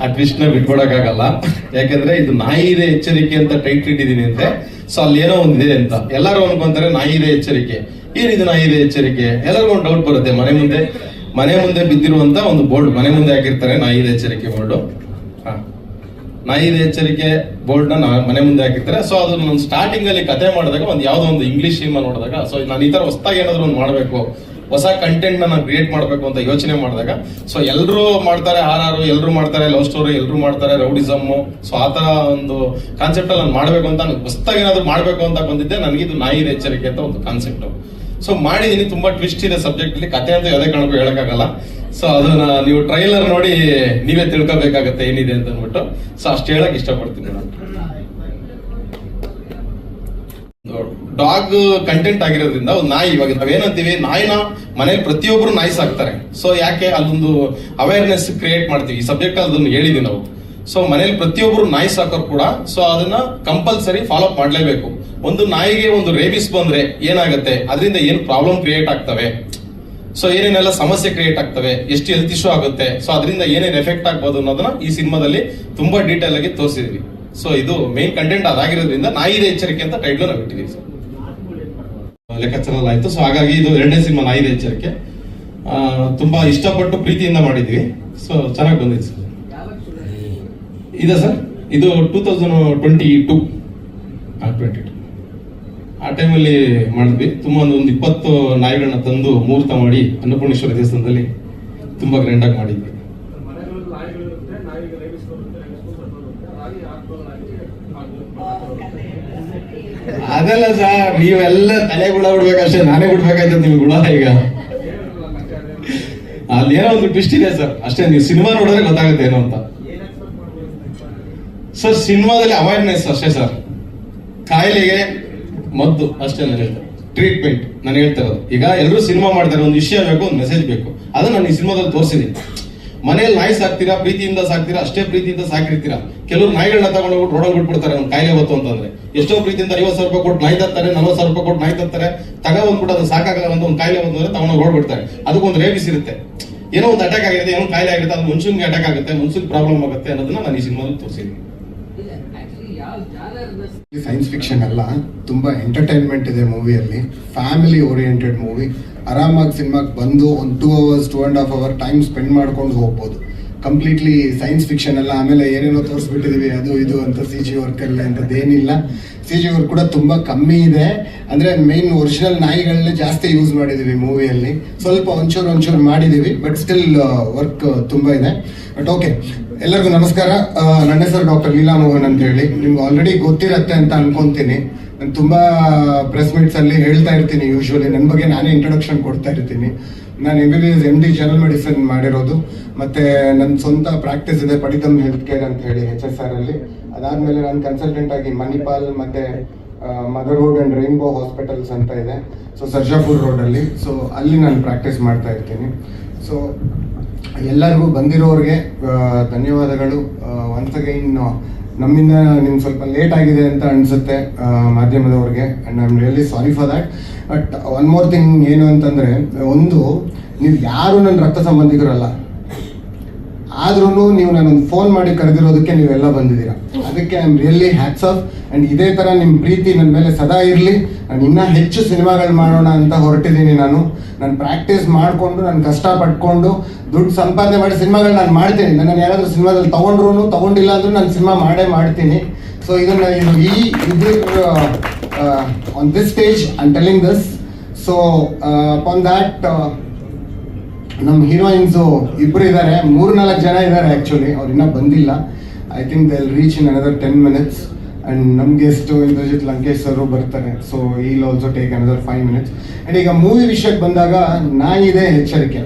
ಆ ಟ್ವಿಸ್ಟ್ ಬಿಟ್ಕೊಡಕ್ಕಾಗಲ್ಲ ಯಾಕಂದ್ರೆ ಇದು ನಾಯಿ ಇದೆ ಎಚ್ಚರಿಕೆ ಅಂತ ಟೈಟ್ ಇಟ್ಟಿದ್ದೀನಿ ಅಂದ್ರೆ ಸೊ ಅಲ್ಲಿ ಏನೋ ಒಂದಿದೆ ಅಂತ. ಎಲ್ಲರೂ ಅನ್ಕೊಂತಾರೆ ನಾಯಿ ಇದೆ ಎಚ್ಚರಿಕೆ. ಏನಿದು ನಾಯಿ ಇದೆ ಎಚ್ಚರಿಕೆ. ಎಲ್ಲರಿಗೂ ಒಂದು ಡೌಟ್ ಬರುತ್ತೆ. ಮನೆ ಮುಂದೆ ಮನೆ ಮುಂದೆ ಬಿದ್ದಿರುವಂತ ಒಂದು ಬೋರ್ಡ್ ಮನೆ ಮುಂದೆ ಹಾಕಿರ್ತಾರೆ ನಾಯಿ ಇದೆ ಎಚ್ಚರಿಕೆ ಬೋರ್ಡ್ ನಾಯಿ ಇದೆ ಎಚ್ಚರಿಕೆ ಬೋರ್ಡ್ನ ಮನೆ ಮುಂದೆ ಹಾಕಿರ್ತಾರೆ. ಸೊ ಅದನ್ನ ನಾನು ಸ್ಟಾರ್ಟಿಂಗ್ ಅಲ್ಲಿ ಕತೆ ಮಾಡಿದಾಗ ಒಂದು ಯಾವ್ದೋ ಒಂದು ಇಂಗ್ಲಿಷ್ ಸಿನಿಮಾ ನೋಡಿದಾಗ ಸೊ ನಾನು ಈ ತರ ಹೊಸದಾಗಿ ಏನಾದ್ರು ಒಂದು ಮಾಡಬೇಕು. ಹೊಸ ಕಂಟೆಂಟ್ ನಾನು ಕ್ರಿಯೇಟ್ ಮಾಡಬೇಕು ಅಂತ ಯೋಚನೆ ಮಾಡಿದಾಗ ಸೊ ಎಲ್ಲರೂ ಮಾಡ್ತಾರೆ ಆರ್ ಆರ್ ಎಲ್ಲರೂ ಮಾಡ್ತಾರೆ ಲವ್ ಸ್ಟೋರಿ ಎಲ್ಲರೂ ಮಾಡ್ತಾರೆ ರೌಡಿಸಮ್ಮು ಸೊ ಆ ಥರ ಒಂದು ಕಾನ್ಸೆಪ್ಟ್ ಅಲ್ಲಿ ನಾನು ಮಾಡಬೇಕು ಅಂತ ನಾನು ಹೊಸದಾಗಿ ಏನಾದರೂ ಮಾಡಬೇಕು ಅಂತ ಬಂದಿದ್ದೆ, ನನಗೆ ಇದು ನಾಯಿ ಎಚ್ಚರಿಕೆ ಅಂತ ಒಂದು ಕಾನ್ಸೆಪ್ಟ್ ಸೊ ಮಾಡಿದೀನಿ ತುಂಬಾ ಟ್ವಿಸ್ಟ್ ಇದೆ ಸಬ್ಜೆಕ್ಟ್ ಅಲ್ಲಿ. ಕತೆ ಅಂತ ಯಾವುದೇ ಕಾರಣಕ್ಕೂ ಹೇಳೋಕ್ಕಾಗಲ್ಲ. ಸೊ ಅದನ್ನ ನೀವು ಟ್ರೈಲರ್ ನೋಡಿ ನೀವೇ ತಿಳ್ಕೊಬೇಕಾಗತ್ತೆ ಏನಿದೆ ಅಂತ ಅಂದ್ಬಿಟ್ಟು. ಸೊ ಅಷ್ಟು ಹೇಳಕ್ ಇಷ್ಟಪಡ್ತೀನಿ ನಾನು. ಡಾಗ್ ಕಂಟೆಂಟ್ ಆಗಿರೋದ್ರಿಂದ ಒಂದು ನಾಯಿ, ಇವಾಗ ನಾವೇನಂತೀವಿ, ನಾಯಿನ ಮನೇಲಿ ಪ್ರತಿಯೊಬ್ಬರು ನಾಯಿ ಸಾಕ್ತಾರೆ. ಸೊ ಯಾಕೆ ಅಲ್ಲೊಂದು ಅವೇರ್ನೆಸ್ ಕ್ರಿಯೇಟ್ ಮಾಡ್ತೀವಿ? ಈ ಸಬ್ಜೆಕ್ಟ್ ಅದನ್ನು ಹೇಳಿದ್ವಿ ನಾವು. ಸೊ ಮನೇಲಿ ಪ್ರತಿಯೊಬ್ಬರು ನಾಯಿ ಸಾಕೋರು ಕೂಡ ಸೊ ಅದನ್ನ ಕಂಪಲ್ಸರಿ ಫಾಲೋ ಮಾಡ್ಲೇಬೇಕು. ಒಂದು ನಾಯಿಗೆ ಒಂದು ರೇಬಿಸ್ ಬಂದ್ರೆ ಏನಾಗುತ್ತೆ? ಅದರಿಂದ ಏನು ಪ್ರಾಬ್ಲಮ್ ಕ್ರಿಯೇಟ್ ಆಗ್ತವೆ? ಸೊ ಏನೇನೆಲ್ಲ ಸಮಸ್ಯೆ ಕ್ರಿಯೇಟ್ ಆಗ್ತವೆ? ಎಷ್ಟು ಹೆಲ್ತ್ ಇಶ್ಯೂ ಆಗುತ್ತೆ? ಸೊ ಅದರಿಂದ ಏನೇನು ಎಫೆಕ್ಟ್ ಆಗ್ಬೋದು ಅನ್ನೋದನ್ನ ಈ ಸಿನಿಮಾದಲ್ಲಿ ತುಂಬಾ ಡೀಟೇಲ್ ಆಗಿ ತೋರಿಸಿದ್ವಿ. ಸೊ ಇದು ಮೇನ್ ಕಂಟೆಂಟ್ ಅದಾಗಿರೋದ್ರಿಂದ ನಾಯಿದೆ ಎಚ್ಚರಿಕೆ ಅಂತ ಟೈಟ್ಲು ನಾವು ಇಟ್ಟಿದ್ದೀವಿ ಸರ್. ಲೆಕ್ಕಾಚಾರ ಆಯ್ತು ಸೊ ಹಾಗಾಗಿ ಇದು ಎರಡನೇ ಸಿನಿಮಾ ನಾಯಿ ಎಚ್ಚರಿಕೆ ತುಂಬಾ ಇಷ್ಟಪಟ್ಟು ಪ್ರೀತಿಯಿಂದ ಮಾಡಿದ್ವಿ. ಸೊ ಚೆನ್ನಾಗಿ ಬಂದಿದೆ ಸರ್. ಇದೆ ಸರ್? ಇದು two thousand twenty two. Twenty two ಆ ಟೈಮಲ್ಲಿ ಮಾಡಿದ್ವಿ. ತುಂಬ ಒಂದು ಒಂದು ಇಪ್ಪತ್ತು ನಾಯಿಗಳನ್ನ ತಂದು ಮುಹೂರ್ತ ಮಾಡಿ ಅನ್ನಪೂರ್ಣೇಶ್ವರ ದೇವಸ್ಥಾನದಲ್ಲಿ ತುಂಬಾ ಗ್ರ್ಯಾಂಡಾಗಿ ಮಾಡಿದ್ವಿ ಮನೆಗಳಲ್ಲಿ ನಾಯಿಗಳಿರುತ್ತೆ ನಾಯಿಗೆ ರೇಬಿಸ್ ಬರುತ್ತೆ ರೇಬಿಸ್ ಬರುತ್ತೆ ರಾಗಿ ಹಾಕ್ಬೋದು ನಾಯಿಗೆ ಅದಲ್ಲ ಸರ್ ನೀವೆಲ್ಲ ತಲೆ ಗುಳ ಬಿಡ್ಬೇಕಷ್ಟೇ, ನಾನೇ ಬಿಡ್ಬೇಕಾಯ್ತು ನಿಮ್ಗೆ ಗುಳ ಈಗ. ಅಲ್ಲಿ ಏನೋ ಒಂದು ಟ್ವಿಸ್ಟ್ ಇದೆ ಸರ್. ಅಷ್ಟೇ, ನೀವು ಸಿನಿಮಾ ನೋಡಿದ್ರೆ ಗೊತ್ತಾಗುತ್ತೆ ಏನು ಅಂತ. ಸರ್, ಸಿನಿಮಾದಲ್ಲಿ ಅವೇರ್ನೆಸ್ ಅಷ್ಟೇ ಸರ್. ಕಾಯಿಲೆಗೆ ಮದ್ದು ಅಷ್ಟೇ ನಾನು ಹೇಳ್ತೇನೆ ಟ್ರೀಟ್ಮೆಂಟ್ ನಾನು ಹೇಳ್ತಾ ಇರೋದು. ಈಗ ಎಲ್ಲರೂ ಸಿನಿಮಾ ಮಾಡ್ತಾರೆ, ಒಂದು ವಿಷಯ ಬೇಕು, ಒಂದು ಮೆಸೇಜ್ ಬೇಕು. ಅದನ್ನ ನಾನು ಈ ಸಿನಿಮಾದಲ್ಲಿ ತೋರಿಸಿದ್ದೀನಿ. ಮನೇಲಿ ನಾಯಿ ಸಾಕ್ತೀರಾ, ಪ್ರೀತಿಯಿಂದ ಸಾಕ್ತೀರಾ, ಅಷ್ಟೇ ಪ್ರೀತಿಯಿಂದ ಸಾಕಿರ್ತೀರಾ? ಕೆಲವರು ನಾಯಿಗಳನ್ನ ತಗೊಂಡು ಹೋಗಿ ರೋಡಲ್ಲಿ ಬಿಟ್ಬಿಡ್ತಾರೆ ಒಂದು ಕಾಯಿಲೆ ಬಂತು ಅಂತಂದ್ರೆ. ಎಷ್ಟೋ ಪ್ರೀತಿಯಿಂದ ಐವತ್ತು ಸಾವಿರ ರೂಪಾಯಿ ಕೊಟ್ಟು ನಾಯಿ ತರ್ತಾರೆ, ನಲ್ವತ್ತು ಸಾವಿರ ರೂಪಾಯಿ ಕೊಟ್ಟು ನಾಯಿ ತರ್ತಾರೆ. ತಗ ಬಂದ್ಬಿಟ್ಟು ಅದು ಸಾಕಾಗಲ್ಲ ಅಂತ ಒಂದು ಕಾಯಿಲೆ ಬಂತು ಅಂದ್ರೆ ತಗೊಂಡು ರೋಡ್ ಬಿಡ್ತಾರೆ ಅದಕ್ಕೊಂದು ರೇಬಿಸ್ ಇರುತ್ತೆ. ಏನೋ ಒಂದು ಅಟ್ಯಾಕ್ ಆಗಿರುತ್ತೆ ಏನೋ ಕಾಯಿಲೆ ಆಗಿರುತ್ತೆ ಅದು ಮನುಷ್ಯನ್ಗೆ ಅಟ್ಯಾಕ್ ಆಗುತ್ತೆ ಮನುಷ್ಯನಿಗೆ ಪ್ರಾಬ್ಲಮ್ ಆಗುತ್ತೆ ಅನ್ನೋದನ್ನ ನಾನು ಈ ಸಿನಿಮಾದಲ್ಲಿ ತೋರಿಸಿದ್ದೀನಿ. ಸೈನ್ಸ್ ಫಿಕ್ಷನ್ ಅಲ್ಲ ತುಂಬಾ ಎಂಟರ್ಟೈನ್ಮೆಂಟ್ ಇದೆ ಮೂವಿಯಲ್ಲಿ ಫ್ಯಾಮಿಲಿ ಓರಿಯೆಂಟೆಡ್ ಮೂವಿ ಆರಾಮಾಗಿ ಸಿನಿಮಾಗೆ ಬಂದು ಒಂದು two hours two and half hour time spend ಮಾಡ್ಕೊಂಡು ಹೋಗ್ಬೋದು. ಕಂಪ್ಲೀಟ್ಲಿ ಸೈನ್ಸ್ ಫಿಕ್ಷನ್ ಅಲ್ಲ ಆಮೇಲೆ ಏನೇನೋ ತೋರಿಸ್ಬಿಟ್ಟಿದೀವಿ, ಅದು ಇದು ಅಂತ ಸಿ ಜಿ ವರ್ಕ್ ಅಲ್ಲ ಅಂತದ್ದೇನಿಲ್ಲ ಸಿ ಜಿ ವರ್ಕ್ ಕೂಡ ತುಂಬಾ ಕಮ್ಮಿ ಇದೆ. ಅಂದ್ರೆ ಮೈನ್ ಒರಿಜಿನಲ್ ನಾಯಿಗಳನ್ನೇ ಜಾಸ್ತಿ ಯೂಸ್ ಮಾಡಿದೀವಿ ಮೂವಿಯಲ್ಲಿ ಸ್ವಲ್ಪ ಒಂಚೂರು ಒಂಚೂರು ಮಾಡಿದೀವಿ ಬಟ್ ಸ್ಟಿಲ್ ವರ್ಕ್ ತುಂಬಾ ಇದೆ. ಬಟ್ ಓಕೆ ಎಲ್ಲರಿಗೂ ನಮಸ್ಕಾರ. ನನ್ನ ಹೆಸರು ಡಾಕ್ಟರ್ ಲೀಲಾ ಮೋಹನ್ ಅಂತ ಹೇಳಿ ನಿಮ್ಗೆ ಆಲ್ರೆಡಿ ಗೊತ್ತಿರತ್ತೆ ಅಂತ ಅನ್ಕೊಂತೀನಿ. ನಾನು ತುಂಬ ಪ್ರೆಸ್ ಮೀಟ್ಸ್ ಅಲ್ಲಿ ಹೇಳ್ತಾ ಇರ್ತೀನಿ ಯೂಶುವಲಿ ನನ್ನ ಬಗ್ಗೆ ನಾನೇ ಇಂಟ್ರೊಡಕ್ಷನ್ ಕೊಡ್ತಾ ಇರ್ತೀನಿ. ನಾನು M B B S M D general medicine ಮಾಡಿರೋದು. ಮತ್ತೆ ನನ್ನ ಸ್ವಂತ ಪ್ರಾಕ್ಟೀಸ್ ಇದೆ ಪಡಿತಮ್ ಹೆಲ್ತ್ ಕೇರ್ ಅಂತ ಹೇಳಿ ಎಚ್ ಎಸ್ ಆರ್ ಅಲ್ಲಿ. ಅದಾದ್ಮೇಲೆ ನಾನು ಕನ್ಸಲ್ಟೆಂಟ್ ಆಗಿ ಮಣಿಪಾಲ್, ಮತ್ತೆ ರೋಡ್ ಅಂಡ್ ರೈನ್ಬೋ ಹಾಸ್ಪಿಟಲ್ಸ್ ಅಂತ ಇದೆ. ಸೊ ಸರ್ಜಾಪುರ್ ರೋಡ್ ಅಲ್ಲಿ. ಸೊ ಅಲ್ಲಿ ನಾನು ಪ್ರಾಕ್ಟೀಸ್ ಮಾಡ್ತಾ ಇರ್ತೀನಿ. ಸೊ ಎಲ್ಲರಿಗೂ ಬಂದಿರೋರಿಗೆ ಧನ್ಯವಾದಗಳು. ಒನ್ಸ್ ಅಗೈನ್ ನಮ್ಮಿಂದ ನಿಮ್ಗೆ ಸ್ವಲ್ಪ ಲೇಟ್ ಆಗಿದೆ ಅಂತ ಅನಿಸುತ್ತೆ ಮಾಧ್ಯಮದವ್ರಿಗೆ. And I am really sorry for that but one more thing ಏನು ಅಂತಂದರೆ, ಒಂದು, ನೀವು ಯಾರು ನನ್ನ ರಕ್ತ ಸಂಬಂಧಿಕರಲ್ಲ. ಆದ್ರೂ ನೀವು ನನ್ನ ಫೋನ್ ಮಾಡಿ ಕರೆದಿರೋದಕ್ಕೆ ನೀವೆಲ್ಲ ಬಂದಿದ್ದೀರಾ. ಅದಕ್ಕೆ I am really hats off and ಇದೇ ತರ ನಿಮ್ಮ ಪ್ರೀತಿ ನನ್ನ ಮೇಲೆ ಸದಾ ಇರಲಿ. ನಾನು ಇನ್ನೂ ಹೆಚ್ಚು ಸಿನಿಮಾಗಳು ಮಾಡೋಣ ಅಂತ ಹೊರಟಿದ್ದೀನಿ ನಾನು. ನಾನು ಪ್ರಾಕ್ಟೀಸ್ ಮಾಡಿಕೊಂಡು, ನಾನು ಕಷ್ಟ ಪಟ್ಕೊಂಡು ದುಡ್ಡು ಸಂಪಾದನೆ ಮಾಡಿ ಸಿನಿಮಾಗಳು ನಾನು ಮಾಡ್ತೀನಿ. ನನ್ನ ಯಾರಾದರೂ ಸಿನಿಮಾದಲ್ಲಿ ತಗೊಂಡ್ರು ತಗೊಂಡಿಲ್ಲ ಅಂದ್ರೂ ನಾನು ಸಿನಿಮಾ ಮಾಡೇ ಮಾಡ್ತೀನಿ. ಸೊ ಇದನ್ನು ಇದು ಈ ಇದ್ರ on this stage I telling this so upon that ನಮ್ಮ ಹೀರೋಯಿನ್ಸು ಇಬ್ರು ಇದ್ದಾರೆ ಮೂರ್ ನಾಲ್ಕು ಜನ ಇದ್ದಾರೆ ಆಕ್ಚುಲಿ ಅವ್ರು ಇನ್ನೂ ಬಂದಿಲ್ಲ. I think they reach in another ten minutes and ನಮ್ಮ ಗೆಸ್ಟ್ ಇಂದ್ರಜಿತ್ ಲಂಕೇಶ್ ಅವರು ಬರ್ತಾರೆ. So we'll also take another five minutes and ಈಗ ಮೂವಿ ವಿಷಯಕ್ಕೆ ಬಂದಾಗ ನಾಯಿದೆ ಎಚ್ಚರಿಕೆ.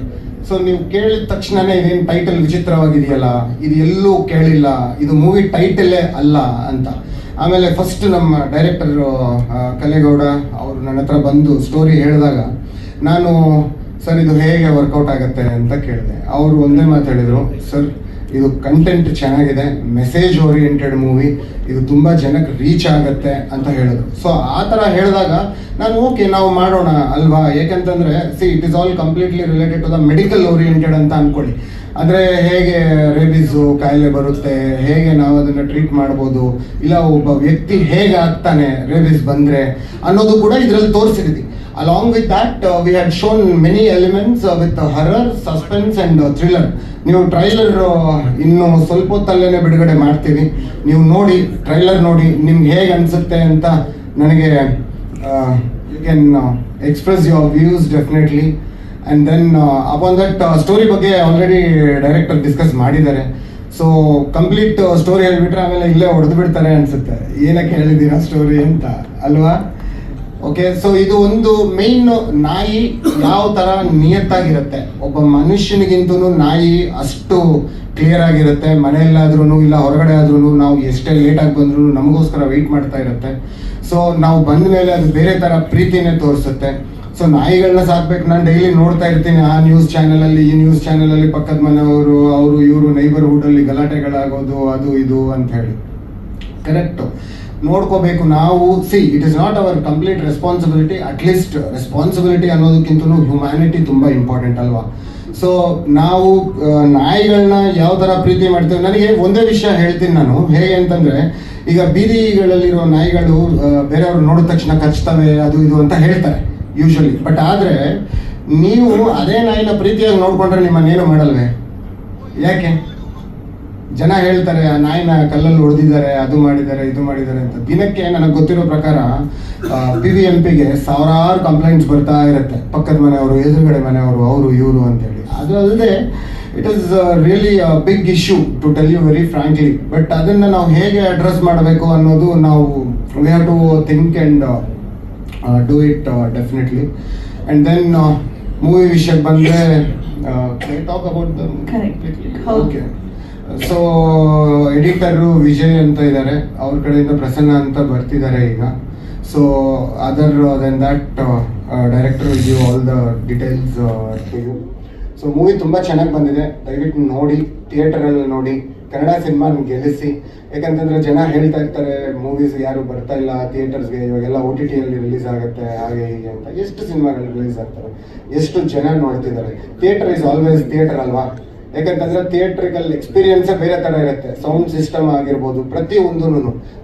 ಸೊ ನೀವು ಕೇಳಿದ ತಕ್ಷಣನೇ ಇದೇನು ಟೈಟಲ್ ವಿಚಿತ್ರವಾಗಿದೆಯಲ್ಲ, ಇದು ಎಲ್ಲೂ ಕೇಳಿಲ್ಲ. ಇದು ಮೂವಿ ಟೈಟಲೇ ಅಲ್ಲ ಅಂತ. ಆಮೇಲೆ ಫಸ್ಟ್ ನಮ್ಮ ಡೈರೆಕ್ಟರ್ ಕಲೆಗೌಡ ಅವರು ನನ್ನ ಹತ್ರ ಬಂದು ಸ್ಟೋರಿ ಹೇಳಿದಾಗ, ನಾನು ಸರ್ ಇದು ಹೇಗೆ ವರ್ಕೌಟ್ ಆಗುತ್ತೆ ಅಂತ ಕೇಳಿದೆ. ಅವರು ಒಂದೇ ಮಾತು ಹೇಳಿದರು ಸರ್ ಇದು ಕಂಟೆಂಟ್ ಚೆನ್ನಾಗಿದೆ ಮೆಸೇಜ್ ಓರಿಯೆಂಟೆಡ್ ಮೂವಿ ಇದು ತುಂಬ ಜನಕ್ಕೆ ರೀಚ್ ಆಗುತ್ತೆ ಅಂತ ಹೇಳಿದ್ರು. ಸೊ ಆ ಥರ ಹೇಳಿದಾಗ ನಾನು ಓಕೆ ನಾವು ಮಾಡೋಣ ಅಲ್ವಾ? ಏಕೆಂತಂದರೆ see it is all completely related to the medical oriented ಅಂತ ಅನ್ಕೊಳ್ಳಿ. ಅಂದ್ರೆ ಹೇಗೆ ರೇಬಿಸು ಕಾಯಿಲೆ ಬರುತ್ತೆ, ಹೇಗೆ ನಾವು ಅದನ್ನ ಟ್ರೀಟ್ ಮಾಡ್ಬೋದು, ಇಲ್ಲ ಒಬ್ಬ ವ್ಯಕ್ತಿ ಹೇಗೆ ಆಗ್ತಾನೆ ರೇಬಿಸ್ ಬಂದ್ರೆ ಅನ್ನೋದು ಕೂಡ ಇದರಲ್ಲಿ ತೋರಿಸಿದ್ವಿ. Along with shown many elements shown many elements with horror suspense uh, thriller ನೀವು ಟ್ರೈಲರ್ ಇನ್ನು ಸ್ವಲ್ಪ ಹೊತ್ತಲ್ಲೇ ಬಿಡುಗಡೆ ಮಾಡ್ತೀವಿ ನೀವು ನೋಡಿ ಟ್ರೈಲರ್ ನೋಡಿ ನಿಮ್ಗೆ ಹೇಗೆ ಅನಿಸುತ್ತೆ ಅಂತ ನನಗೆ you can express your views definitely and then upon that story ಬಗ್ಗೆ ಆಲ್ರೆಡಿ ಡೈರೆಕ್ಟರ್ ಡಿಸ್ಕಸ್ ಮಾಡಿದ್ದಾರೆ. ಸೊ ಕಂಪ್ಲೀಟ್ ಸ್ಟೋರಿ ಹೇಳ್ಬಿಟ್ರೆ ಆಮೇಲೆ ಇಲ್ಲೇ ಹೊಡೆದು ಬಿಡ್ತಾರೆ ಅನಿಸುತ್ತೆ. ಏನಕ್ಕೆ ಹೇಳಿದ್ದೀರಾ ಸ್ಟೋರಿ ಅಂತ ಅಲ್ವಾ? ಓಕೆ ಸೊ ಇದು ಒಂದು ಮೇನ್ ನಾಯಿ ಯಾವ ತರ ನಿಯತ್ತಾಗಿರುತ್ತೆ? ಒಬ್ಬ ಮನುಷ್ಯನಿಗಿಂತನೂ ನಾಯಿ ಅಷ್ಟು ಕ್ಲಿಯರ್ ಆಗಿರುತ್ತೆ. ಮನೆಯಲ್ಲಾದ್ರೂ ಇಲ್ಲ, ಹೊರಗಡೆ ಆದ್ರೂ ನಾವು ಎಷ್ಟೇ ಲೇಟ್ ಆಗಿ ಬಂದ್ರು ನಮಗೋಸ್ಕರ ವೆಯ್ಟ್ ಮಾಡ್ತಾ ಇರುತ್ತೆ. ಸೊ ನಾವು ಬಂದ ಮೇಲೆ ಅದು ಬೇರೆ ತರ ಪ್ರೀತಿನೇ ತೋರಿಸುತ್ತೆ. ಸೊ ನಾಯಿಗಳನ್ನ ಸಾಕ್ಬೇಕು. ನಾನು ಡೈಲಿ ನೋಡ್ತಾ ಇರ್ತೀನಿ. ಆ ನ್ಯೂಸ್ ಚಾನೆಲ್ ಅಲ್ಲಿ, ಈ ನ್ಯೂಸ್ ಚಾನೆಲ್ ಅಲ್ಲಿ ಪಕ್ಕದ ಮನೆಯವರು, ಅವರು, ಇವರು ನೈಬರ್ಹುಡ್ ಅಲ್ಲಿ ಗಲಾಟೆಗಳಾಗೋದು, ಅದು, ಇದು ಅಂತ ಹೇಳಿ. ಕರೆಕ್ಟ್ ನೋಡ್ಕೋಬೇಕು ನಾವು. See it is not our complete responsibility at least responsibility ಅನ್ನೋದಕ್ಕಿಂತಲೂ humanity ತುಂಬ ಇಂಪಾರ್ಟೆಂಟ್ ಅಲ್ವಾ? ಸೊ ನಾವು ನಾಯಿಗಳನ್ನ ಯಾವ ಥರ ಪ್ರೀತಿ ಮಾಡ್ತೇವೆ? ನನಗೆ ಒಂದೇ ವಿಷಯ ಹೇಳ್ತೀನಿ ನಾನು. ಹೇಗೆ ಅಂತಂದ್ರೆ, ಈಗ ಬೀದಿಗಳಲ್ಲಿರೋ ನಾಯಿಗಳು ಬೇರೆಯವರು ಬೇರೆಯವ್ರು ನೋಡಿದ ತಕ್ಷಣ ಕಚ್ತವೆ, ಅದು ಇದು ಅಂತ ಹೇಳ್ತಾರೆ ಯೂಶಲಿ ಬಟ್ ಆದ್ರೆ, ನೀವು ಅದೇ ನಾಯಿನ ಪ್ರೀತಿಯಾಗಿ ನೋಡ್ಕೊಂಡ್ರೆ ನಿಮ್ಮನ್ನೇನು ಮಾಡಲ್ವೇ? ಯಾಕೆ? ಜನ ಹೇಳ್ತಾರೆ ಆ ನಾಯಿನ ಕಲ್ಲಲ್ಲಿ ಹೊಡೆದಿದ್ದಾರೆ ಅದು ಮಾಡಿದ್ದಾರೆ ಇದು ಮಾಡಿದ್ದಾರೆ ಅಂತ. ದಿನಕ್ಕೆ ನನಗೆ ಗೊತ್ತಿರೋ ಪ್ರಕಾರ ಪಿ ವಿ ಎಂ ಪಿಗೆ ಸಾವಿರಾರು ಕಂಪ್ಲೇಂಟ್ಸ್ ಬರ್ತಾ ಇರುತ್ತೆ. ಪಕ್ಕದ ಮನೆಯವರು ಎದುರುಗಡೆ ಮನೆಯವರು ಅವರು ಇವರು ಅಂತೇಳಿ ಅದು ಅಲ್ಲದೆ it is really big issue to tell you very frankly but ಅದನ್ನು ನಾವು ಹೇಗೆ ಅಡ್ರೆಸ್ ಮಾಡಬೇಕು ಅನ್ನೋದು ನಾವು we have to think and do it definitely and then movie ವಿಷಯಕ್ಕೆ ಬಂದರೆ talk about. Okay so editor Vijay ಅಂತ ಇದ್ದಾರೆ ಅವ್ರ ಕಡೆಯಿಂದ ಪ್ರಸನ್ನ ಅಂತ ಬರ್ತಿದ್ದಾರೆ ಈಗ. So other than that director give all the details you so movie ತುಂಬ ಚೆನ್ನಾಗಿ ಬಂದಿದೆ. ದಯವಿಟ್ಟು ನೋಡಿ, ಥಿಯೇಟರಲ್ಲಿ ನೋಡಿ. ಕನ್ನಡ ಸಿನಿಮಾ ಗೆಲ್ಲಿಸಿ ಯಾಕಂತಂದ್ರೆ ಜನ ಹೇಳ್ತಾ ಇರ್ತಾರೆ ಮೂವೀಸ್ ಯಾರು ಬರ್ತಾ ಇಲ್ಲ, ಥಿಯೇಟರ್ಸ್ಗೆ ಇವಾಗೆಲ್ಲ ಓ ಟಿ ಟಿಯಲ್ಲಿ ರಿಲೀಸ್ ಆಗುತ್ತೆ, ಹಾಗೆ ಹೀಗೆ ಅಂತ. ಎಷ್ಟು ಸಿನಿಮಾಗಳು ರಿಲೀಸ್ ಆಗ್ತಾರೆ ಎಷ್ಟು ಜನ ನೋಡ್ತಿದ್ದಾರೆ? ಥಿಯೇಟರ್ ಇಸ್ ಆಲ್ವೇಸ್ ಥಿಯೇಟರ್ ಅಲ್ವಾ? ಯಾಕಂತಂದ್ರೆ ಥಿಯೇಟ್ರಿಕಲ್ ಎಕ್ಸ್ಪೀರಿಯನ್ಸ್ ಬೇರೆ ತರ ಇರುತ್ತೆ. ಸೌಂಡ್ ಸಿಸ್ಟಮ್ ಆಗಿರ್ಬೋದು, ಪ್ರತಿ ಒಂದೂ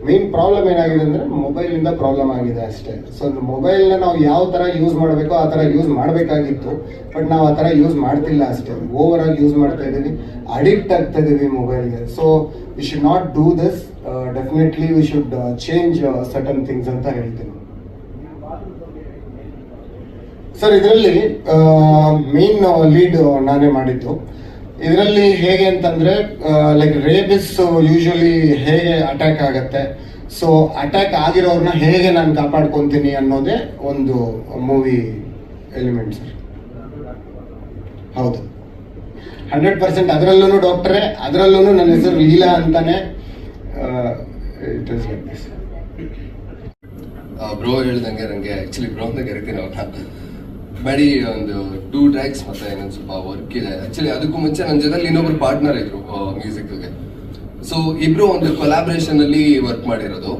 ಮೇನ್ ಪ್ರಾಬ್ಲಮ್ ಏನಾಗಿದೆ ಅಂದ್ರೆ ಮೊಬೈಲ್ ಇಂದ ಪ್ರಾಬ್ಲಮ್ ಆಗಿದೆ ಅಷ್ಟೇ. ಸೊ ಮೊಬೈಲ್ನ ನಾವು ಯಾವ ತರ ಯೂಸ್ ಮಾಡಬೇಕೋ ಆ ತರ ಯೂಸ್ ಮಾಡಬೇಕಾಗಿತ್ತು. ಬಟ್ ನಾವು ಆ ತರ ಯೂಸ್ ಮಾಡ್ತಿಲ್ಲ ಅಷ್ಟೇ. ಓವರ್ ಆಗಿ ಯೂಸ್ ಮಾಡ್ತಾ ಇದೀವಿ ಅಡಿಕ್ಟ್ ಆಗ್ತಾ ಇದೀವಿ ಮೊಬೈಲ್ಗೆ so we should not do this definitely we should change certain things ಅಂತ ಹೇಳ್ತೀನಿ. ಸರ್ ಇದರಲ್ಲಿ ಮೇನ್ ಲೀಡ್ ನಾನೇ ಮಾಡಿದ್ದು. ಇದರಲ್ಲಿ ಹೇಗೆ ಅಂತಂದ್ರೆ ಲೈಕ್ ರೇಬಿಸ್ ಯೂಶಲಿ ಹೇಗೆ ಅಟ್ಯಾಕ್ ಆಗುತ್ತೆ? ಸೊ ಅಟ್ಯಾಕ್ ಆಗಿರೋರ್ನ ಹೇಗೆ ನಾನು ಕಾಪಾಡ್ಕೊಂತೀನಿ ಅನ್ನೋದೇ ಒಂದು ಮೂವಿ ಎಲಿಮೆಂಟ್ ಸರ್ ಹೌದು. ಹಂಡ್ರೆಡ್ ಪರ್ಸೆಂಟ್ ಅದರಲ್ಲೂ ಡಾಕ್ಟ್ರೇ ಅದರಲ್ಲೂ ನನ್ನ ಹೆಸರು ಲೀಲಾ ಅಂತಾನೆ it is like this bro ಹೇಳ್ದಂಗೆ ನನಗೆ ಆ್ಯಕ್ಚುಲಿ ಬ್ರೋ ಅಂತ ಕರಿತೀನಿ ಅವ್ರನ್ನ ಬಡಿ ಒಂದು ಟೂ ಟ್ರ್ಯಾಕ್ಸ್ ಮತ್ತೆ ಇನ್ನೊಂದು ಸ್ವಲ್ಪ ವರ್ಕ್ ಇದೆ. ಆಕ್ಚುಲಿ ಅದಕ್ಕೂ ಮುಂಚೆ ನನ್ನ ಜೊತೆಲಿ ಇನ್ನೊಬ್ರು ಪಾರ್ಟ್ನರ್ ಇದ್ರು ಮ್ಯೂಸಿಕ್ಗೆ ಸೊ ಇಬ್ರು ಒಂದು ಕೊಲಾಬ್ರೇಷನ್ ಅಲ್ಲಿ ವರ್ಕ್ ಮಾಡಿರೋದು.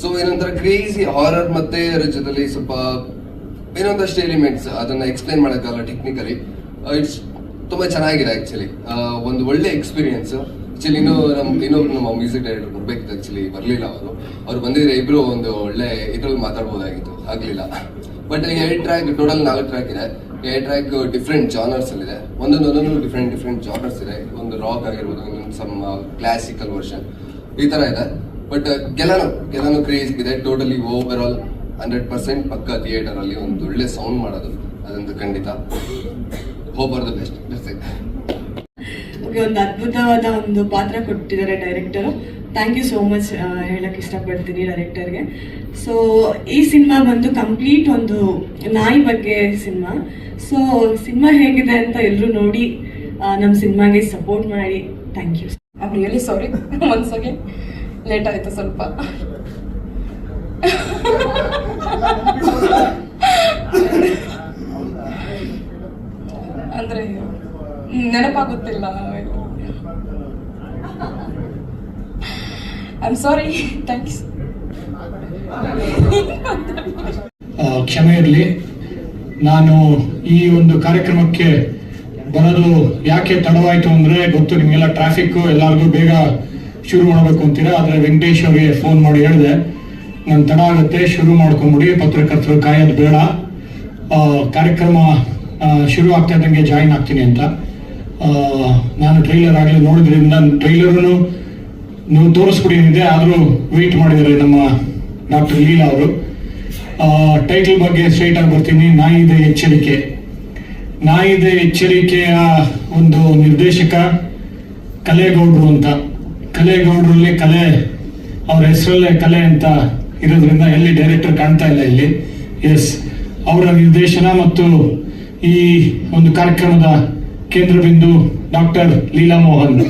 ಸೊ ಏನೊಂಥರ ಕ್ರೇಜಿ ಹಾರರ್ ಮತ್ತೆ ಅದ್ರ ಸ್ವಲ್ಪ ಏನೊಂದಷ್ಟು ಎಲಿಮೆಂಟ್ಸ್ ಅದನ್ನ ಎಕ್ಸ್ಪ್ಲೈನ್ ಮಾಡೋಕ್ಕಾಗಲ್ಲ ಟೆಕ್ನಿಕಲಿ ಇಟ್ಸ್ ತುಂಬಾ ಚೆನ್ನಾಗಿದೆ ಆಕ್ಚುಲಿ ಒಂದು ಒಳ್ಳೆ ಎಕ್ಸ್ಪೀರಿಯನ್ಸ್ ಆಕ್ಚುಲಿ ಇನ್ನೂ ನಮ್ ಇನ್ನೊಬ್ರು ನಮ್ಮ ಮ್ಯೂಸಿಕ್ ಡೈರೆಕ್ಟರ್ ಬರ್ಬೇಕಿತ್ತು ಆಕ್ಚುಲಿ ಬರಲಿಲ್ಲ ಅವರು. ಅವ್ರು ಬಂದಿದ್ರೆ ಇಬ್ರು ಒಂದು ಒಳ್ಳೆ ಇದ್ರಲ್ಲಿ ಮಾತಾಡ್ಬೋದಾಗಿತ್ತು. ಆಗ್ಲಿಲ್ಲ. ಬಟ್ ಎರಡು ಟ್ರ್ಯಾಕ್ ಟೋಟಲ್ ನಾಲ್ಕು ಟ್ರ್ಯಾಕ್ ಇದೆ. ಎರಡು ಟ್ರ್ಯಾಕ್ ಡಿಫ್ರೆಂಟ್ ಜಾನರ್ಸ್ ಅಲ್ಲಿ ಇದೆ. ಒಂದೊಂದೊಂದೊಂದು ಡಿಫ್ರೆಂಟ್ ಡಿಫ್ರೆಂಟ್ ಜಾನರ್ಸ್ ಇದೆ. ಒಂದು ರಾಕ್ ಆಗಿರ್ಬೋದು, ಇನ್ನೊಂದು ಸಮ್ ಕ್ಲಾಸಿಕಲ್ ವರ್ಷನ್ ಈ ತರ ಇದೆ. ಬಟ್ ಕೆಲನು ಕೆಲನು ಕ್ರೇಜ್ ಇದೆ. Totally over all hundred percent ಪಕ್ಕ ಥಿಯೇಟರ್ ಅಲ್ಲಿ ಒಂದು ಒಳ್ಳೆ ಸೌಂಡ್ ಮಾಡೋದು. ಅದಂತೂ ಖಂಡಿತ. ಹೋಪ್ ಆರ್ ದ ಬೆಸ್ಟ್ ನಮ್ಗೆ ಒಂದು ಅದ್ಭುತವಾದ ಒಂದು ಪಾತ್ರ ಕೊಟ್ಟಿದ್ದಾರೆ director thank you so much ಹೇಳಕ್ಕೆ ಇಷ್ಟಪಡ್ತೀನಿ ಡೈರೆಕ್ಟರ್ಗೆ ಸೊ ಈ ಸಿನಿಮಾ ಬಂದು ಕಂಪ್ಲೀಟ್ ಒಂದು ನಾಯಿ ಬಗ್ಗೆ ಸಿನಿಮಾ ಸೊ ಸಿನಿಮಾ ಹೇಗಿದೆ ಅಂತ ಎಲ್ಲರೂ ನೋಡಿ ನಮ್ಮ ಸಿನಿಮಾಗೆ ಸಪೋರ್ಟ್ ಮಾಡಿ. Thank you I really sorry once again late ಆಯಿತು ಸ್ವಲ್ಪ. ಅಂದರೆ, ನೆನಪಾಗುತ್ತಿಲ್ಲ. ಐ ಆಮ್ ಸಾರಿ ಥ್ಯಾಂಕ್ಸ್ ಕ್ಷಮೆ ಇರಲಿ. ನಾನು ಈ ಒಂದು ಕಾರ್ಯಕ್ರಮಕ್ಕೆ ಬರೋದು ಯಾಕೆ ತಡವಾಯಿತು ಅಂದ್ರೆ ಗೊತ್ತು, ನಿಮಗೆಲ್ಲ ಟ್ರಾಫಿಕ್ ಎಲ್ಲರಿಗೂ ಬೇಗ ಶುರು ಮಾಡಬೇಕು ಅಂತೀರಾ? ಆದರೆ ವೆಂಕಟೇಶ್ ಅವ್ರಿಗೆ ಫೋನ್ ಮಾಡಿ ಹೇಳಿದೆ. ನಾನು ತಡ ಆಗುತ್ತೆ, ಶುರು ಮಾಡ್ಕೊಂಬಿಡಿ. ಪತ್ರಕರ್ತರು ಕಾಯೋದು ಬೇಡ. ಕಾರ್ಯಕ್ರಮ ಶುರು ಆಗ್ತಾ ಇದ್ದಂಗೆ ಜಾಯಿನ್ ಆಗ್ತೀನಿ ಅಂತ. ನಾನು ಟ್ರೈಲರ್ ಆಗಲಿ ನೋಡಿದ್ರಿಂದ ಟ್ರೈಲರ್ನು ನೀವು ತೋರಿಸ್ಬಿಡಿ ಏನಿದೆ ಆದರೂ ವೆಯ್ಟ್ ಮಾಡಿದ್ದಾರೆ ನಮ್ಮ ಡಾಕ್ಟರ್ ಲೀಲಾ ಅವರು. ಟೈಟಲ್ ಬಗ್ಗೆ ಸ್ಟ್ರೈಟ್ ಆಗಿ ಬರ್ತೀನಿ. ನಾಯಿದೆ ಎಚ್ಚರಿಕೆ. ನಾಯಿದೆ ಎಚ್ಚರಿಕೆಯ ಒಂದು ನಿರ್ದೇಶಕ ಕಲೆಗೌಡರು ಅಂತ. ಕಲೆಗೌಡರಲ್ಲಿ ಕಲೆ, ಅವ್ರ ಹೆಸರಲ್ಲೇ ಕಲೆ ಅಂತ ಇರೋದ್ರಿಂದ ಎಲ್ಲಿ ಡೈರೆಕ್ಟರ್ ಕಾಣ್ತಾ ಇಲ್ಲ ಇಲ್ಲಿ. ಎಸ್ ಅವರ ನಿರ್ದೇಶನ ಮತ್ತು ಈ ಒಂದು ಕಾರ್ಯಕ್ರಮದ ಕೇಂದ್ರ ಬಿಂದು ಡಾಕ್ಟರ್ ಲೀಲಾ ಮೋಹನ್.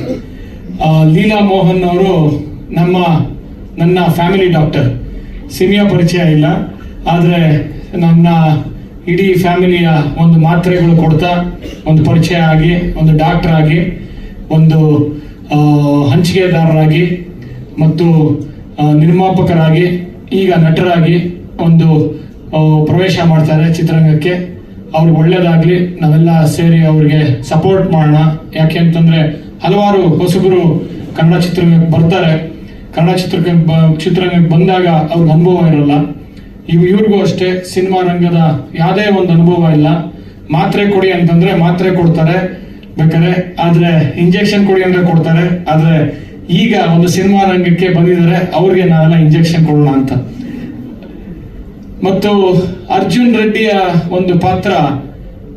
ಲೀಲಾ ಮೋಹನ್ ಅವರು ನಮ್ಮ, ನನ್ನ ಫ್ಯಾಮಿಲಿ ಡಾಕ್ಟರ್ ಸಿಮಿಯ ಪರಿಚಯ ಇಲ್ಲ, ಆದರೆ ನನ್ನ ಇಡೀ ಫ್ಯಾಮಿಲಿಯ ಒಂದು ಮಾತ್ರೆಗಳು ಕೊಡ್ತಾ, ಒಂದು ಪರಿಚಯ ಆಗಿ, ಒಂದು ಡಾಕ್ಟರ್ ಆಗಿ, ಒಂದು ಹಂಚಿಕೆದಾರರಾಗಿ, ಮತ್ತು ನಿರ್ಮಾಪಕರಾಗಿ, ಈಗ ನಟರಾಗಿ ಒಂದು ಪ್ರವೇಶ ಮಾಡ್ತಾರೆ ಚಿತ್ರರಂಗಕ್ಕೆ. ಅವ್ರಿಗೆ ಒಳ್ಳೇದಾಗ್ಲಿ, ನಾವೆಲ್ಲ ಸೇರಿ ಅವ್ರಿಗೆ ಸಪೋರ್ಟ್ ಮಾಡೋಣ. ಯಾಕೆ ಅಂತಂದ್ರೆ ಹಲವಾರು ಹೊಸಬರು ಕನ್ನಡ ಚಿತ್ರರಂಗಕ್ಕೆ ಬರ್ತಾರೆ. ಕನ್ನಡ ಚಿತ್ರಕ್ಕೆ ಬ- ಚಿತ್ರರಂಗಕ್ಕೆ ಬಂದಾಗ ಅವ್ರಿಗೆ ಅನುಭವ ಇರಲ್ಲ. ಇವು, ಇವ್ರಿಗೂ ಅಷ್ಟೇ ಸಿನಿಮಾ ರಂಗದ ಯಾವುದೇ ಒಂದು ಅನುಭವ ಇಲ್ಲ. ಮಾತ್ರೆ ಕೊಡಿ ಅಂತಂದ್ರೆ ಮಾತ್ರೆ ಕೊಡ್ತಾರೆ. ಬೇಕಾದ್ರೆ ಆದ್ರೆ ಇಂಜೆಕ್ಷನ್ ಕೊಡಿ ಅಂದ್ರೆ ಕೊಡ್ತಾರೆ. ಆದ್ರೆ ಈಗ ಒಂದು ಸಿನಿಮಾ ರಂಗಕ್ಕೆ ಬಂದಿದ್ದಾರೆ, ಅವ್ರಿಗೆ ನಾವೆಲ್ಲ ಇಂಜೆಕ್ಷನ್ ಕೊಡೋಣ ಅಂತ. ಮತ್ತು ಅರ್ಜುನ್ ರೆಡ್ಡಿಯ ಒಂದು ಪಾತ್ರ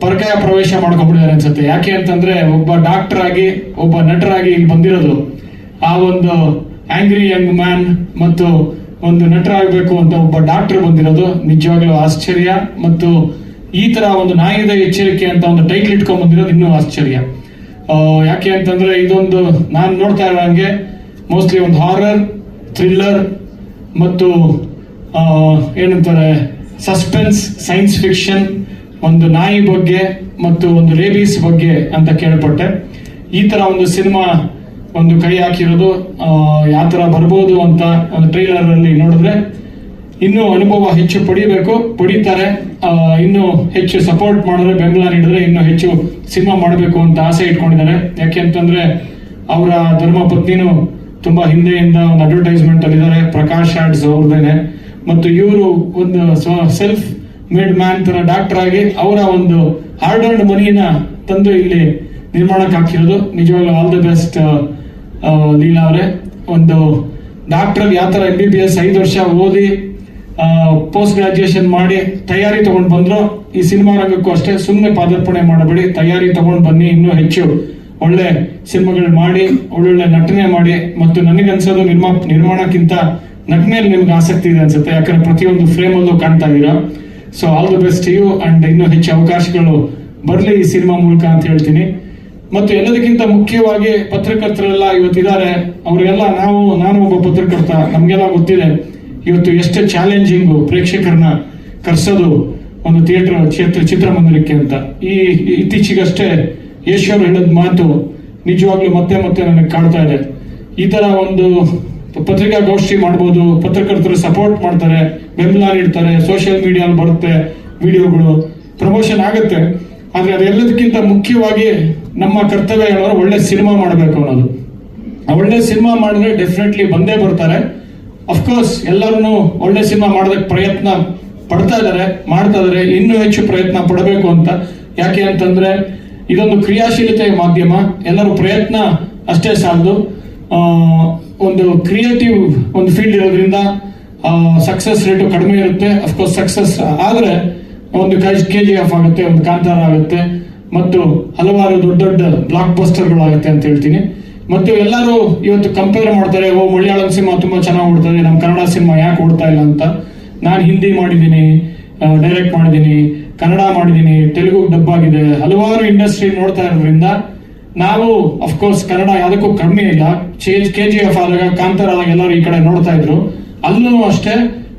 ಪರಕಾಯ ಪ್ರವೇಶ ಮಾಡ್ಕೊಂಡ್ಬಿಟ್ಟಿದ್ದಾರೆ ಅನ್ಸುತ್ತೆ. ಯಾಕೆ ಅಂತಂದ್ರೆ ಒಬ್ಬ ಡಾಕ್ಟರ್ ಆಗಿ, ಒಬ್ಬ ನಟರಾಗಿ ಇಲ್ಲಿ ಬಂದಿರೋದು. ಆ ಒಂದು ಆಂಗ್ರಿ ಯಂಗ್ ಮ್ಯಾನ್ ಮತ್ತು ಒಂದು ನಟರಾಗಬೇಕು ಅಂತ ಒಬ್ಬ ಡಾಕ್ಟರ್ ಬಂದಿರೋದು ನಿಜವಾಗ್ಲೂ ಆಶ್ಚರ್ಯ ಮತ್ತು ಈ ತರ ಒಂದು ನಾಯಿದ ಎಚ್ಚರಿಕೆ ಅಂತ ಒಂದು ಟೈಟ್ಲ್ ಇಟ್ಕೊಂಡ್ ಬಂದಿರೋದು ಇನ್ನೂ ಆಶ್ಚರ್ಯ. ಯಾಕೆ ಅಂತಂದ್ರೆ ಇದೊಂದು ನಾನು ನೋಡ್ತಾ ಇರೋ ಹಂಗೆ ಮೋಸ್ಟ್ಲಿ ಒಂದು ಹಾರರ್ ಥ್ರಿಲ್ಲರ್ ಮತ್ತು ಏನಂತಾರೆ ಸಸ್ಪೆನ್ಸ್ ಸೈನ್ಸ್ ಫಿಕ್ಷನ್ ಒಂದು ನಾಯಿ ಬಗ್ಗೆ ಮತ್ತು ಒಂದು ರೇಬೀಸ್ ಬಗ್ಗೆ ಅಂತ ಕೇಳ್ಪಟ್ಟೆ. ಈ ತರ ಒಂದು ಸಿನಿಮಾ ಒಂದು ಕೈ ಹಾಕಿರೋದು ಯಾವ ತರ ಬರ್ಬೋದು ಅಂತ ಒಂದು ಟ್ರೈಲರ್ ಅಲ್ಲಿ ನೋಡಿದ್ರೆ ಇನ್ನೂ ಅನುಭವ ಹೆಚ್ಚು ಪಡಿಬೇಕು. ಪಡಿತಾರೆ ಇನ್ನೂ ಹೆಚ್ಚು ಸಪೋರ್ಟ್ ಮಾಡಿದ್ರೆ, ಬೆಂಬಲ ನೀಡಿದ್ರೆ ಇನ್ನೂ ಹೆಚ್ಚು ಸಿನಿಮಾ ಮಾಡಬೇಕು ಅಂತ ಆಸೆ ಇಟ್ಕೊಂಡಿದ್ದಾರೆ. ಯಾಕೆ ಅಂತಂದ್ರೆ ಅವರ ಧರ್ಮ ಪತ್ನಿನೂ ತುಂಬಾ ಹಿಂದೆಯಿಂದ ಒಂದು ಅಡ್ವರ್ಟೈಸ್ಮೆಂಟ್ ಅಲ್ಲಿ ಇದ್ದಾರೆ ಪ್ರಕಾಶ್ ಆಡ್ಸ್ ಅವ್ರದ್ದೇನೆ. ಮತ್ತು ಇವರು ಒಂದು ಸೆಲ್ಫ್ ಮೇಡ್ ಮ್ಯಾನ್ ತರ ಡಾಕ್ಟರ್ ಆಗಿ ಅವರ ಒಂದು ಹಾರ್ಡ್ ಅಂಡ್ ಮನಿನ ತಂದು ಇಲ್ಲಿ ನಿರ್ಮಾಣಕ್ಕೆ ಹಾಕಿರೋದು. ನಿಜವಾಗ್ಲೂ ಆಲ್ ದಿ ಬೆಸ್ಟ್ ಲೀಲಾ ಅವರೇ. ಒಂದು ಡಾಕ್ಟರ್ ಯಾವ ಥರ ಎಂ ಬಿ ಬಿ ಎಸ್ ಐದು ವರ್ಷ ಓದಿ ಪೋಸ್ಟ್ ಗ್ರಾಜುಯೇಷನ್ ಮಾಡಿ ತಯಾರಿ ತಗೊಂಡು ಬಂದ್ರು. ಈ ಸಿನಿಮಾ ರಂಗಕ್ಕೂ ಅಷ್ಟೇ ಸುಮ್ಮನೆ ಪಾದಾರ್ಪಣೆ ಮಾಡಬೇಡಿ. ತಯಾರಿ ತಗೊಂಡು ಬನ್ನಿ, ಇನ್ನೂ ಹೆಚ್ಚು ಒಳ್ಳೆ ಸಿನಿಮಾಗಳು ಮಾಡಿ, ಒಳ್ಳೊಳ್ಳೆ ನಟನೆ ಮಾಡಿ. ಮತ್ತು ನನಗನ್ಸೋದು ನಿರ್ಮಾ ನಿರ್ಮಾಣಕ್ಕಿಂತ ನಟನೆಯಲ್ಲಿ ನಿಮ್ಗೆ ಆಸಕ್ತಿ ಇದೆ ಅನ್ಸುತ್ತೆ. ಯಾಕಂದ್ರೆ ಪ್ರತಿಯೊಂದು ಫ್ರೇಮಲ್ಲೂ ಕಾಣ್ತಾ ಇದೀರಾ so all the best you and ಇನ್ನೂ ಹೆಚ್ಚು ಅವಕಾಶಗಳು ಬರಲಿ ಈ ಸಿನಿಮಾ ಮೂಲಕ ಅಂತ ಹೇಳ್ತೀನಿ. ಮತ್ತು ಎಲ್ಲದಕ್ಕಿಂತ ಮುಖ್ಯವಾಗಿ ಪತ್ರಕರ್ತರೆಲ್ಲ ಇವತ್ತಿದ್ದಾರೆ. ಅವರಿಗೆಲ್ಲ ನಾವು, ನಾನು ಒಬ್ಬ ಪತ್ರಕರ್ತ, ನಮಗೆಲ್ಲ ಗೊತ್ತಿದೆ. ಇವತ್ತು ಎಷ್ಟು ಚಾಲೆಂಜಿಂಗು ಪ್ರೇಕ್ಷಕರನ್ನ ಕರ್ಸೋದು ಒಂದು ಥಿಯೇಟರ್, ಕ್ಷೇತ್ರ, ಚಿತ್ರಮಂದಿರಕ್ಕೆ ಅಂತ. ಈ ಇತ್ತೀಚೆಗಷ್ಟೇ ಯಶ್ವರ್ ಮಾತು ನಿಜವಾಗ್ಲೂ ಮತ್ತೆ ಮತ್ತೆ ನನಗೆ ಕಾಡ್ತಾ ಇದೆ. ಈ ಥರ ಒಂದು ಪತ್ರಿಕಾಗೋಷ್ಠಿ ಮಾಡ್ಬೋದು, ಪತ್ರಕರ್ತರು ಸಪೋರ್ಟ್ ಮಾಡ್ತಾರೆ, ಬೆಂಬಲ ನೀಡ್ತಾರೆ ಸೋಷಿಯಲ್ ಮೀಡಿಯಾ ಬರುತ್ತೆ ವಿಡಿಯೋಗಳು ಪ್ರಮೋಷನ್ ಆಗುತ್ತೆ. ಆದರೆ ಅದೆಲ್ಲದಕ್ಕಿಂತ ಮುಖ್ಯವಾಗಿ ನಮ್ಮ ಕರ್ತವ್ಯ ಹೇಳೋರು ಒಳ್ಳೆ ಸಿನಿಮಾ ಮಾಡಬೇಕು ಅನ್ನೋದು. ಒಳ್ಳೆ ಸಿನಿಮಾ ಮಾಡಿದ್ರೆ ಡೆಫಿನೆಟ್ಲಿ ಬಂದೇ ಬರ್ತಾರೆ. ಅಫ್ಕೋರ್ಸ್ ಎಲ್ಲರೂ ಒಳ್ಳೆ ಸಿನಿಮಾ ಮಾಡೋದಕ್ಕೆ ಪ್ರಯತ್ನ ಪಡ್ತಾ ಇದ್ದಾರೆ, ಮಾಡ್ತಾ ಇದ್ದಾರೆ, ಇನ್ನೂ ಹೆಚ್ಚು ಪ್ರಯತ್ನ ಪಡಬೇಕು ಅಂತ. ಯಾಕೆ ಅಂತಂದ್ರೆ ಇದೊಂದು ಕ್ರಿಯಾಶೀಲತೆಯ ಮಾಧ್ಯಮ, ಎಲ್ಲರೂ ಪ್ರಯತ್ನ ಅಷ್ಟೇ ಸಾಲದು. ಒಂದು ಕ್ರಿಯೇಟಿವ್ ಒಂದು ಫೀಲ್ಡ್ ಇರೋದ್ರಿಂದ ಸಕ್ಸಸ್ ರೇಟು ಕಡಿಮೆ ಇರುತ್ತೆ. ಅಫ್ಕೋರ್ಸ್ ಸಕ್ಸಸ್ ಆದರೆ ಒಂದು ಕೆ ಜಿ ಎಫ್ ಆಗುತ್ತೆ, ಒಂದು ಕಾಂತಾರ ಆಗುತ್ತೆ, ಮತ್ತು ಹಲವಾರು ದೊಡ್ಡ ದೊಡ್ಡ ಬ್ಲಾಕ್ ಬಸ್ಟರ್ಗಳಾಗುತ್ತೆ ಅಂತ ಹೇಳ್ತೀನಿ. ಮತ್ತು ಎಲ್ಲರೂ ಇವತ್ತು ಕಂಪೇರ್ ಮಾಡ್ತಾರೆ, ಓ, ಮಲಯಾಳಂ ಸಿನಿಮಾ ತುಂಬಾ ಚೆನ್ನಾಗಿ ಓಡ್ತದೆ ನಮ್ಮ ಕನ್ನಡ ಸಿನಿಮಾ ಯಾಕೆ ಓಡ್ತಾ ಇಲ್ಲ ಅಂತ. ನಾನು ಹಿಂದಿ ಮಾಡಿದ್ದೀನಿ ಡೈರೆಕ್ಟ್ ಮಾಡಿದ್ದೀನಿ, ಕನ್ನಡ ಮಾಡಿದ್ದೀನಿ, ತೆಲುಗು ಡಬ್ ಆಗಿದೆ. ಹಲವಾರು ಇಂಡಸ್ಟ್ರಿ ನೋಡ್ತಾ ಇರೋದ್ರಿಂದ ನಾವು ಅಫ್ಕೋರ್ಸ್ ಕನ್ನಡ ಯಾವುದಕ್ಕೂ ಕಮ್ಮಿ ಇಲ್ಲ. ಕೆ ಜಿ ಎಫ್ ಆದಾಗ ಕಾಂತಾರ ಆದಾಗ ಎಲ್ಲರೂ ಈ ಕಡೆ ನೋಡ್ತಾ ಇದ್ರು. ಅಲ್ಲೂ ಅಷ್ಟೇ,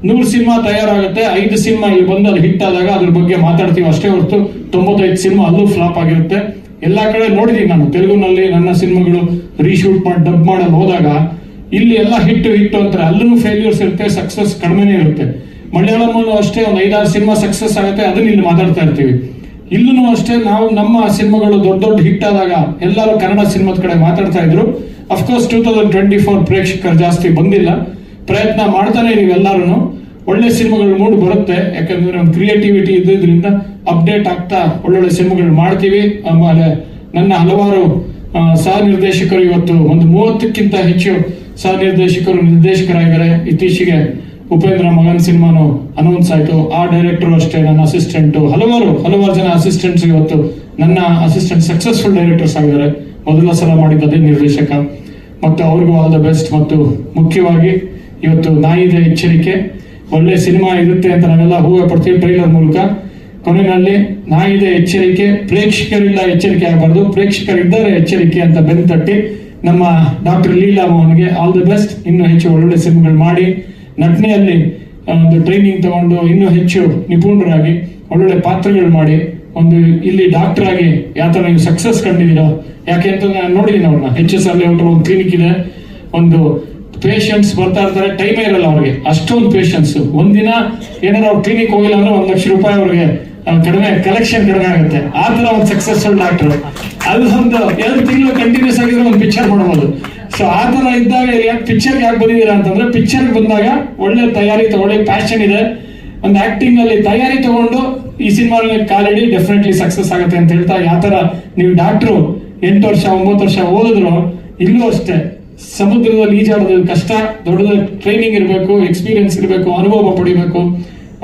ನೂರು ಸಿನಿಮಾ ತಯಾರಾಗುತ್ತೆ, ಐದು ಸಿನಿಮಾ ಇಲ್ಲಿ ಬಂದು ಅಲ್ಲಿ ಹಿಟ್ ಆದಾಗ ಅದ್ರ ಬಗ್ಗೆ ಮಾತಾಡ್ತೀವಿ ಅಷ್ಟೇ ಹೊರತು, ತೊಂಬತ್ತೈದು ಸಿನಿಮಾ ಅಲ್ಲೂ ಫ್ಲಾಪ್ ಆಗಿರುತ್ತೆ. ಎಲ್ಲಾ ಕಡೆ ನೋಡಿದೀನಿ ನಾನು, ತೆಲುಗುನಲ್ಲಿ ನನ್ನ ಸಿನಿಮಾಗಳು ರೀಶೂಟ್ ಮಾಡಿ ಡಬ್ ಮಾಡಲು ಹೋದಾಗ. ಇಲ್ಲಿ ಎಲ್ಲ ಹಿಟ್ ಹಿಟ್ ಅಂತಾರೆ. ಅಲ್ಲೂ ಫೇಲ್ಯೂರ್ಸ್ ಇರುತ್ತೆ ಸಕ್ಸಸ್ ಕಡಿಮೆನೇ ಇರುತ್ತೆ. ಮಲಯಾಳಮಲ್ಲೂ ಅಷ್ಟೇ, ಒಂದು ಐದಾರು ಸಿನಿಮಾ ಸಕ್ಸಸ್ ಆಗುತ್ತೆ, ಅದನ್ನ ಇಲ್ಲಿ ಮಾತಾಡ್ತಾ ಇರ್ತೀವಿ. ಇಲ್ಲೂ ಅಷ್ಟೇ ನಾವು ನಮ್ಮ ಸಿನಿಮಾಗಳು ದೊಡ್ಡ ದೊಡ್ಡ ಹಿಟ್ ಆದಾಗ ಎಲ್ಲರೂ ಕನ್ನಡ ಸಿನಿಮಾದ ಕಡೆ ಮಾತಾಡ್ತಾ ಇದ್ರು. Of course two thousand twenty four ಪ್ರೇಕ್ಷಕರು ಜಾಸ್ತಿ ಬಂದಿಲ್ಲ. ಪ್ರಯತ್ನ ಮಾಡ್ತಾನೆ ನೀವೆಲ್ಲರೂ ಒಳ್ಳೆ ಸಿನಿಮಾಗಳು ಮೂಡ್ ಬರುತ್ತೆ. ಯಾಕಂದ್ರೆ ನಮ್ಮ ಕ್ರಿಯೇಟಿವಿಟಿ ಇದ್ದಿದ್ರಿಂದ ಅಪ್ಡೇಟ್ ಆಗ್ತಾ ಒಳ್ಳೊಳ್ಳೆ ಸಿನಿಮಾಗಳು ಮಾಡ್ತೀವಿ. ಆಮೇಲೆ ನನ್ನ ಹಲವಾರು ಸಹ ನಿರ್ದೇಶಕರು ಇವತ್ತು ಒಂದು ಮೂವತ್ತಕ್ಕಿಂತ ಹೆಚ್ಚು ಸಹ ನಿರ್ದೇಶಕರು ನಿರ್ದೇಶಕರಾಗಿದ್ದಾರೆ. ಇತ್ತೀಚೆಗೆ ಉಪೇಂದ್ರ ಮಗನ್ ಸಿನಿಮಾನು ಅನೌನ್ಸ್ ಆಯ್ತು. ಆ ಡೈರೆಕ್ಟರ್ ಅಷ್ಟೇ, ನನ್ನ ಅಸಿಸ್ಟೆಂಟ್ ಹಲವಾರು ಹಲವಾರು ಜನ ಅಸಿಸ್ಟೆಂಟ್ಸ್ ಇವತ್ತು ನನ್ನ ಅಸಿಸ್ಟೆಂಟ್ ಸಕ್ಸಸ್ಫುಲ್ ಡೈರೆಕ್ಟರ್ಸ್ ಆಗಿದ್ದಾರೆ. ಮೊದಲ ಸಲ ಮಾಡಿದ್ದದೇ ನಿರ್ದೇಶಕ. ಮತ್ತು ಅವ್ರಿಗೂ ಆಲ್ ದ ಬೆಸ್ಟ್ ಮತ್ತು ಮುಖ್ಯವಾಗಿ ಇವತ್ತು ನಾಯಿದ ಎಚ್ಚರಿಕೆ. ಒಳ್ಳೆ ಸಿನಿಮಾ ಇರುತ್ತೆ ಅಂತ ನಾವೆಲ್ಲ ಹೂವೆ ಪಡ್ತೀವಿ ಟ್ರೈಲರ್ ಮೂಲಕ. ಕೊನೆಯಲ್ಲಿ ನಾಯಿದ ಎಚ್ಚರಿಕೆ, ಪ್ರೇಕ್ಷಕರಿಲ್ಲ ಎಚ್ಚರಿಕೆ ಆಗಬಾರ್ದು. ಪ್ರೇಕ್ಷಕರಿದ್ದಾರೆ ಎಚ್ಚರಿಕೆ ಅಂತ ಬೆನ್ನು ತಟ್ಟಿ ನಮ್ಮ ಡಾಕ್ಟರ್ ಲೀಲಾ ಮೋಹನ್ಗೆ ಆಲ್ ದ ಬೆಸ್ಟ್ ಇನ್ನೂ ಹೆಚ್ಚು ಒಳ್ಳೊಳ್ಳೆ ಸಿನಿಮಾಗಳು ಮಾಡಿ. ನಟನೆಯಲ್ಲಿ ಒಂದು ಟ್ರೈನಿಂಗ್ ತಗೊಂಡು ಇನ್ನೂ ಹೆಚ್ಚು ನಿಪುಣರಾಗಿ ಒಳ್ಳೊಳ್ಳೆ ಪಾತ್ರಗಳು ಮಾಡಿ ಒಂದು ಇಲ್ಲಿ ಡಾಕ್ಟರ್ ಆಗಿ ಯಾವ ಥರ ನೀವು ಸಕ್ಸಸ್ ಕಂಡಿದ್ದೀರಾ? ಯಾಕೆ ಅಂತ ನಾನು ನೋಡಿದ್ದೀನಿ ಅವ್ರನ್ನ. ಎಚ್ ಎಸ್ ಆರ್ ಒಂದು ಕ್ಲಿನಿಕ್ ಇದೆ. ಒಂದು ಪೇಷಂಟ್ಸ್ ಬರ್ತಾ ಇರ್ತಾರೆ ಟೈಮೇ ಇರಲ್ಲ ಅವ್ರಿಗೆ. ಅಷ್ಟೊಂದು ಪೇಷಂಟ್ಸ್ ಒಂದಿನ ಏನಾದ್ರು ಅವ್ರ ಕ್ಲಿನಿಕ್ ಹೋಗಿಲ್ಲ ಅಂದ್ರೆ ಒಂದು ಲಕ್ಷ ರೂಪಾಯಿ ಅವ್ರಿಗೆ ಕಡಿಮೆ ಕಲೆಕ್ಷನ್ ಕಡಿಮೆ ಆಗುತ್ತೆ. ಆ ಒಂದು ಸಕ್ಸಸ್ಫುಲ್ ಡಾಕ್ಟರ್ ಅದೊಂದು ಎರಡು ತಿಂಗಳು ಕಂಟಿನ್ಯೂಸ್ ಆಗಿದ್ರೆ ಒಂದು ಪಿಕ್ಚರ್ ಮಾಡ್ಬೋದು. ಸೊ ಆ ತರ ಇದ್ದಾಗ ಯಾಕೆ ಪಿಕ್ಚರ್ ಯಾಕೆ ಬಂದಿದ್ದೀರಾ ಅಂತಂದ್ರೆ ಪಿಕ್ಚರ್ ಬಂದಾಗ ಒಳ್ಳೆ ತಯಾರಿ ಒಳ್ಳೆ ಪ್ಯಾಷನ್ ಇದೆ. ಒಂದು ಆಕ್ಟಿಂಗ್ ಅಲ್ಲಿ ತಯಾರಿ ತಗೊಂಡು ಈ ಸಿನಿಮಾ ಕಾಲಿಡಿ ಡೆಫಿನೆಟ್ಲಿ ಸಕ್ಸಸ್ ಆಗುತ್ತೆ ಅಂತ ಹೇಳ್ತಾ ಯಾವ ತರ ನೀವು ಡಾಕ್ಟ್ರು ಎಂಟು ವರ್ಷ, ಒಂಬತ್ತು ವರ್ಷ ಓದಿದ್ರು ಇಲ್ಲೂ ಅಷ್ಟೇ, ಸಮುದ್ರದಲ್ಲಿ ಈಜಾಡೋದು ಕಷ್ಟ, ದೊಡ್ಡದ ಟ್ರೈನಿಂಗ್ ಇರಬೇಕು ಎಕ್ಸ್ಪೀರಿಯನ್ಸ್ ಇರಬೇಕು, ಅನುಭವ ಪಡಿಬೇಕು.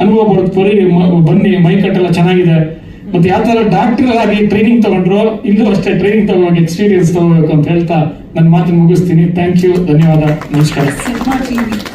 ಅನುಭವ ಪಡೆದು ಬನ್ನಿ, ಮೈಕಟ್ಟೆಲ್ಲ ಚೆನ್ನಾಗಿದೆ. ಮತ್ತೆ ಯಾವ ತರ ಡಾಕ್ಟರ್ ಆಗಿ ಟ್ರೈನಿಂಗ್ ತಗೊಂಡ್ರು ಇಲ್ಲೂ ಅಷ್ಟೇ ಟ್ರೈನಿಂಗ್ ತಗೋಬೇಕು ಎಕ್ಸ್ಪೀರಿಯನ್ಸ್ ತಗೋಬೇಕು ಅಂತ ಹೇಳ್ತಾ ನನ್ನ ಮಾತು ಮುಗಿಸ್ತೀನಿ. ಥ್ಯಾಂಕ್ ಯು ಧನ್ಯವಾದ. ನಮಸ್ಕಾರ.